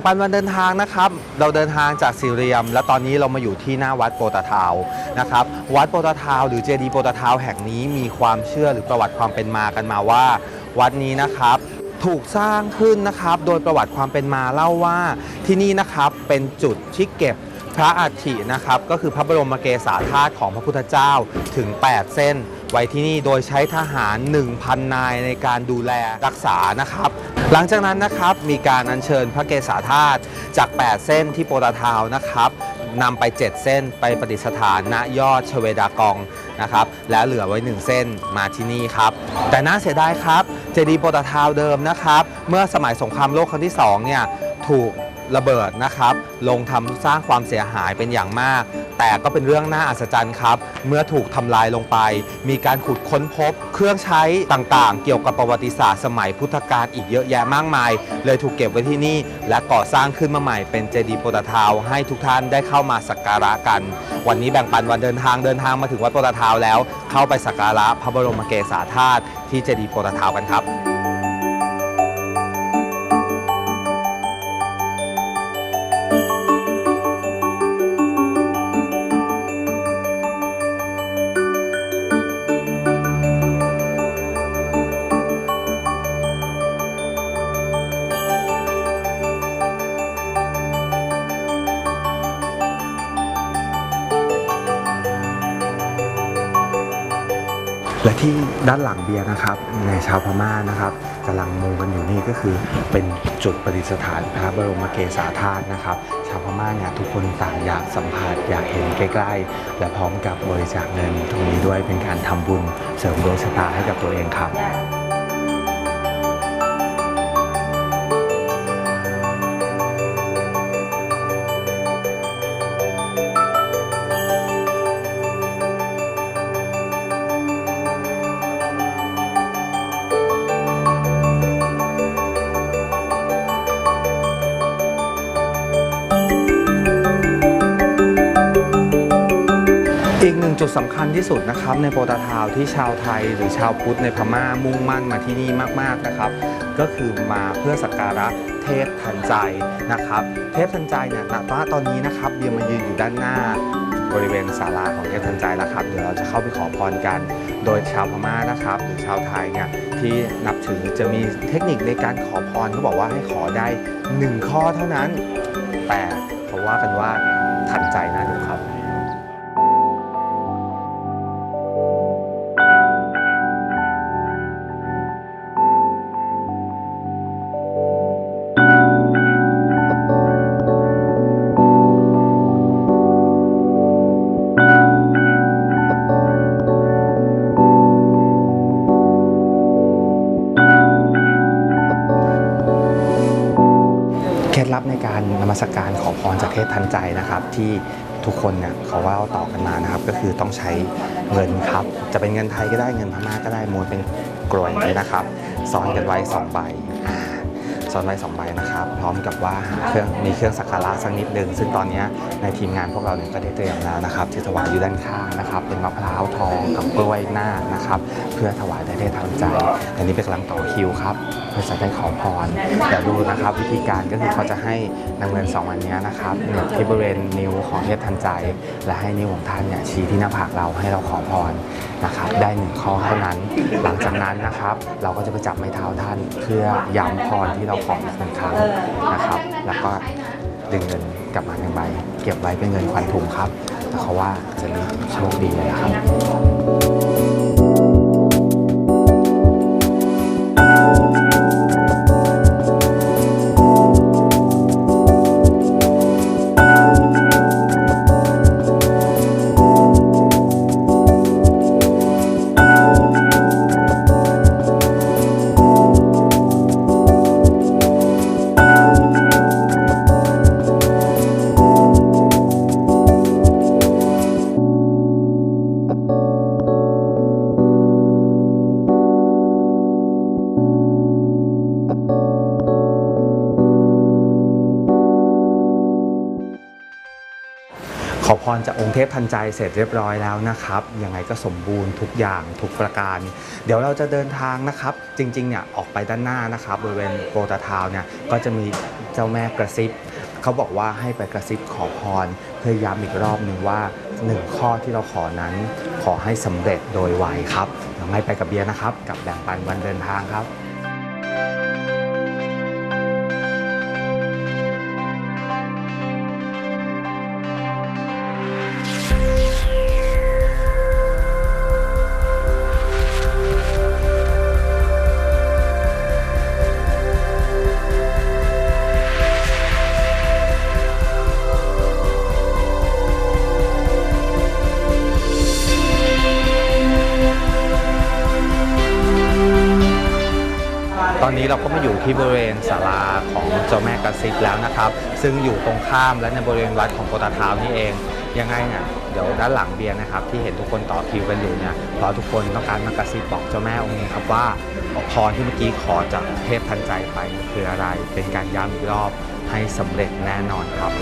งปันวันเดินทางนะครับ เราเดินทางจากซีเรียม และตอนนี้เรามาอยู่ที่หน้าวัดโปตาทาวนะครับ วัดโปตาทาวหรือเจดีย์โปตาทาวแห่งนี้มีความเชื่อหรือประวัติความเป็นมากันมาว่า วัดนี้นะครับถูกสร้างขึ้นนะครับ โดยประวัติความเป็นมาเล่าว่าที่นี่นะครับเป็นจุดที่เก็บพระอัฐินะครับ ก็คือพระบรมเกศาธาตุของพระพุทธเจ้าถึง 8 เส้น ไว้ที่นี่โดยใช้ทหาร 1,000 นายในการดูแลรักษานะครับ หลังจากนั้นนะครับมีการอัญเชิญพระเกศาธาตุจาก 8 เส้นที่โปตาทาวนะครับนำไป 7 เส้นไปประดิษฐานณยอดชเวดากองนะครับและเหลือไว้ 1 เส้นมาที่นี่ครับแต่น่าเสียดายครับเจดีย์โปตาทาวเดิมนะครับเมื่อสมัยสงครามโลกครั้งที่2เนี่ยถูก ระเบิดนะครับ ลงทำสร้างความเสียหายเป็นอย่างมาก แต่ก็เป็นเรื่องน่าอัศจรรย์ครับ เมื่อถูกทำลายลงไป มีการขุดค้นพบ เครื่องใช้ต่างๆ เกี่ยวกับประวัติศาสตร์สมัยพุทธกาลอีกเยอะแยะมากมาย เลยถูกเก็บไว้ที่นี่ และก่อสร้างขึ้นมาใหม่เป็นเจดีย์โปตาทาวให้ทุกท่านได้เข้ามาสักการะกัน วันนี้แบ่งปันวันเดินทางเดินทางมาถึงวัดโปตาทาวแล้ว เข้าไปสักการะพระบรมเกศาธาตุที่เจดีย์โปตาทาวกันครับ และที่ด้านหลังเบียร์นะครับในชาวพม่านะครับกำลังมูกันอยู่นี่ก็คือเป็นจุดประดิษฐานพระบรมเกศาธาตุนะครับ ชาวพม่าเนี่ยทุกคนต่างอยากสัมผัสอยากเห็นใกล้ๆ และพร้อมกับบริจาคเงินตรงนี้ด้วยเป็นการทำบุญเสริมดวงชะตาให้กับตัวเองครับ จุดสำคัญที่สุดนะครับในโปตาทาวที่ชาวไทย หรือชาวพุทธในพม่ามุ่งมั่นมาที่นี่มากๆนะครับ ก็คือมาเพื่อสักการะเทพทันใจนะครับ เทพทันใจเนี่ยณตอนนี้นะครับเบียร์มายืนอยู่ด้านหน้าบริเวณศาลาของเทพทันใจแล้วครับ เดี๋ยวเราจะเข้าไปขอพรกัน โดยชาวพม่านะครับ หรือชาวไทยเนี่ยที่นับถือจะมีเทคนิคในการขอพรเขาบอกว่าให้ขอได้หนึ่งข้อเท่านั้น แต่เขาว่ากันว่าทันใจนะ มัสการขอพรจากเทพทันใจนะครับ ที่ทุกคนเนี่ยเขาว่าต่อกันมานะครับ ก็คือต้องใช้เงินครับ จะเป็นเงินไทยก็ได้เงินพม่าก็ได้ม้วนเป็นกลวยนี้นะครับซ้อนกันไว้สองใบอ่า ซ้อนไว้สองใบนะครับ พร้อมกับว่าหาเครื่องมีเครื่องสักการะสักนิดนึง ซึ่งตอนนี้ในทีมงานพวกเราเนี่ยก็ได้เตรียมแล้วนะครับที่ถวายอยู่ด้านข้างนะครับ เป็นมะพร้าวทองกับกล้วยหน้านะครับ เพื่อถวายแด่เทพทันใจ อันนี้เป็นกำลังต่อคิวครับเพื่อจะได้ขอพรเดี๋ยวดูนะครับวิธีการก็คือเขาจะให้นำเงินสองอันนี้นะครับเหน็บที่บริเวณนิ้วของเทพทันใจ และให้นิ้วของท่านเนี่ยชี้ที่หน้าผากเราให้เราขอพร นะครับได้หนึ่งข้อเท่านั้น หลังจากนั้นนะครับ เราก็จะไปจับไม้เท้าท่าน เพื่อย้ำพรที่เราขออีกหนึ่งครั้งนะครับ แล้วก็ดึงเงินกลับมาหนึ่งใบ เก็บไว้เป็นเงินขวัญถุงครับแต่เขาว่าจะมีโชคดีเลยนะครับ อพรจากองค์เทพทันใจเสร็จเรียบร้อยแล้วนะครับยังไงก็สมบูรณ์ทุกอย่างทุกประการ เดี๋ยวเราจะเดินทางนะครับ จริงๆเนี่ยออกไปด้านหน้านะครับบริเวณโปรตาทาวเนี่ยก็จะมีเจ้าแม่กระซิบเขาบอกว่าให้ไปกระซิบขอพร เพื่อย้ำอีกรอบหนึ่งว่าหนึ่งข้อที่เราขอนั้น ขอให้สำเร็จโดยไวครับยวให้ไปกับเบียร์นะครับ กับแบ่งปันวันเดินทางครับ อยู่ที่บริเวณศาลาของเจ้าแม่กระซิบแล้วนะครับ ซึ่งอยู่ตรงข้ามและในบริเวณวัดของโปตาทาวน์นี่เองยังไงเนี่ยเดี๋ยวด้านหลังเบียร์นะครับ ที่เห็นทุกคนต่อคิวกันอยู่เนี่ยเพราะทุกคนต้องการมากระซิบบอกเจ้าแม่องค์นี้ครับว่าพรที่เมื่อกี้ขอจากเทพทันใจไปคืออะไรเป็นการย้ำอีกรอบให้สำเร็จแน่นอนครับ